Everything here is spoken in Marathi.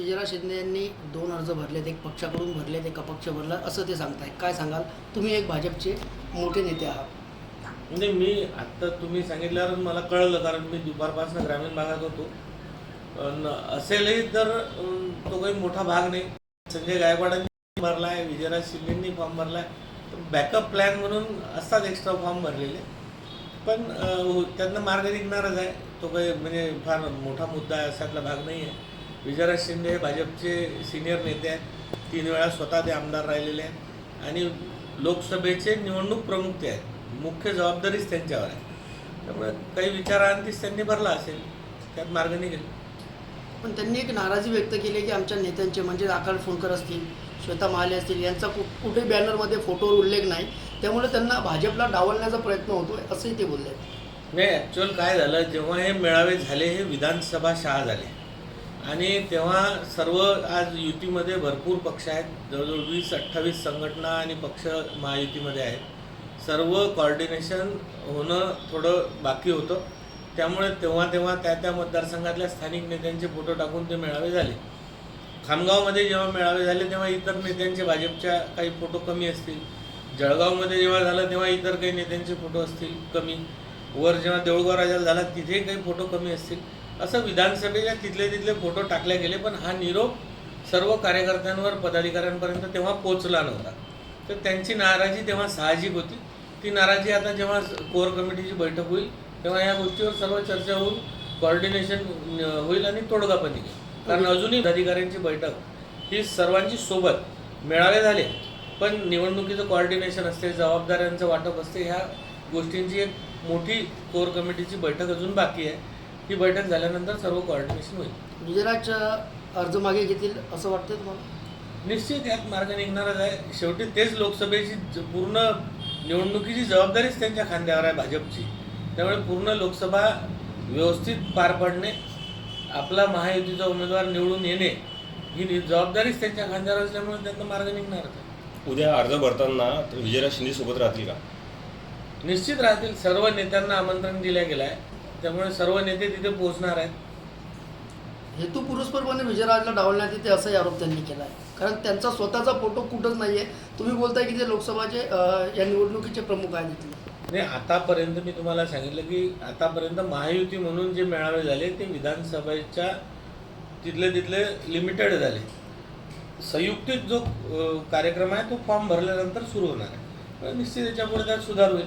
विजयराज शिंदे यांनी दोन अर्ज भरलेत एक पक्षाकडून भरलेत एक अपक्ष भरला असं ते सांगताय काय सांगाल? तुम्ही एक भाजपचे मोठे नेते आहात. म्हणजे मी आत्ता तुम्ही सांगितल्यावर मला कळलं कारण मी दुपारपासून ग्रामीण भागात होतो. पण असेलही तर अं, तो काही मोठा भाग नाही. संजय गायकवाडांनी भरला आहे विजयराज शिंदेंनी फॉर्म भरला आहे बॅकअप प्लॅन म्हणून असतात एक्स्ट्रा फॉर्म भरलेले. पण अं, हो, त्यांना मार्ग निघणारच आहे. तो काही म्हणजे फार मोठा मुद्दा आहे असातला भाग नाही आहे विजयराज शिंदे हे भाजपचे सिनियर नेते आहेत. तीन वेळा स्वतः ते आमदार राहिलेले आहेत. आणि लोकसभेचे निवडणूक प्रमुख ते आहेत. मुख्य जबाबदारीच त्यांच्यावर आहे. त्यामुळे काही विचारांतीच त्यांनी भरला असेल त्यात मार्ग निघेल. पण त्यांनी एक नाराजी व्यक्त केली की आमच्या नेत्यांचे म्हणजे आकाश फोनकर असतील श्वेता महाले असतील यांचा कु कुठे बॅनरमध्ये फोटोवर उल्लेख नाही. त्यामुळे त्यांना भाजपला डावलण्याचा प्रयत्न होतोय असंही ते बोलले नाही ॲक्च्युअल काय झालं जेव्हा हे मेळावे झाले हे विधानसभा शहा झाले. आणि तेव्हा सर्व आज युतीमध्ये भरपूर पक्ष आहेत. जवळजवळ वीस अठ्ठावीस संघटना आणि पक्ष महायुतीमध्ये आहेत. सर्व कॉर्डिनेशन होणं थोडं बाकी होतं. त्यामुळे तेव्हा तेव्हा त्या त्या मतदारसंघातल्या स्थानिक नेत्यांचे फोटो टाकून ते मेळावे झाले. खामगावमध्ये जेव्हा मेळावे झाले तेव्हा इतर नेत्यांचे भाजपच्या काही फोटो कमी असतील. जळगावमध्ये जेव्हा झालं तेव्हा इतर काही नेत्यांचे फोटो असतील कमी. वर जेव्हा देऊळगाव राजाला झाला तिथे काही फोटो कमी असतील. असं विधानसभेच्या तिथले तिथले फोटो टाकले गेले पण हा निरोप सर्व कार्यकर्त्यांवर पदाधिकाऱ्यांपर्यंत तेव्हा पोचला नव्हता. तर त्यांची नाराजी तेव्हा साहजिक होती. ती नाराजी आता जेव्हा कोर कमिटीची बैठक होईल तेव्हा या गोष्टीवर सर्व चर्चा होऊन कॉर्डिनेशन होईल आणि तोडगा पण येईल कारण अजूनही अधिकाऱ्यांची बैठक ही सर्वांची सोबत मेळावे झाले पण निवडणुकीचं कॉर्डिनेशन असते जबाबदाऱ्यांचं वाटप असते ह्या गोष्टींची एक मोठी कोर कमिटीची बैठक अजून बाकी आहे. ही बैठक झाल्यानंतर सर्व कॉर्डिनेशन होईल. विजयराज अर्ज मागे घेतील असं वाटतं तुम्हाला? निश्चित यात मार्ग निघणारच आहे. शेवटी तेच लोकसभेची ज- पूर्ण निवडणुकीची जबाबदारीच त्यांच्या खांद्यावर आहे भाजपची. त्यामुळे पूर्ण लोकसभा व्यवस्थित पार पाडणे आपला महायुतीचा उमेदवार निवडून येणे ही नि- जबाबदारीच त्यांच्या खांद्यावर असल्यामुळे त्यांना मार्ग निघणारच आहे. उद्या अर्ज भरताना विजयराज शिंदे सोबत राहतील का? निश्चित राहतील. सर्व नेत्यांना आमंत्रण दिलं गेलं आहे त्यामुळे सर्व नेते तिथे पोहोचणार आहेत. हेतू पुरस्परपणे विजयराजला डावलण्यात येते असाही आरोप त्यांनी केला आहे कारण त्यांचा स्वतःचा फोटो कुठंच नाही आहे तुम्ही बोलताय की ते लोकसभाचे या निवडणुकीचे प्रमुख आहेत नाही आतापर्यंत मी तुम्हाला सांगितलं की आतापर्यंत महायुती म्हणून जे मेळावे झाले ते विधानसभेच्या तिथले तिथले लिमिटेड झाले. संयुक्तिक जो कार्यक्रम आहे तो फॉर्म भरल्यानंतर सुरू होणार आहे. निश्चित याच्यापुढे त्यात सुधार होईल.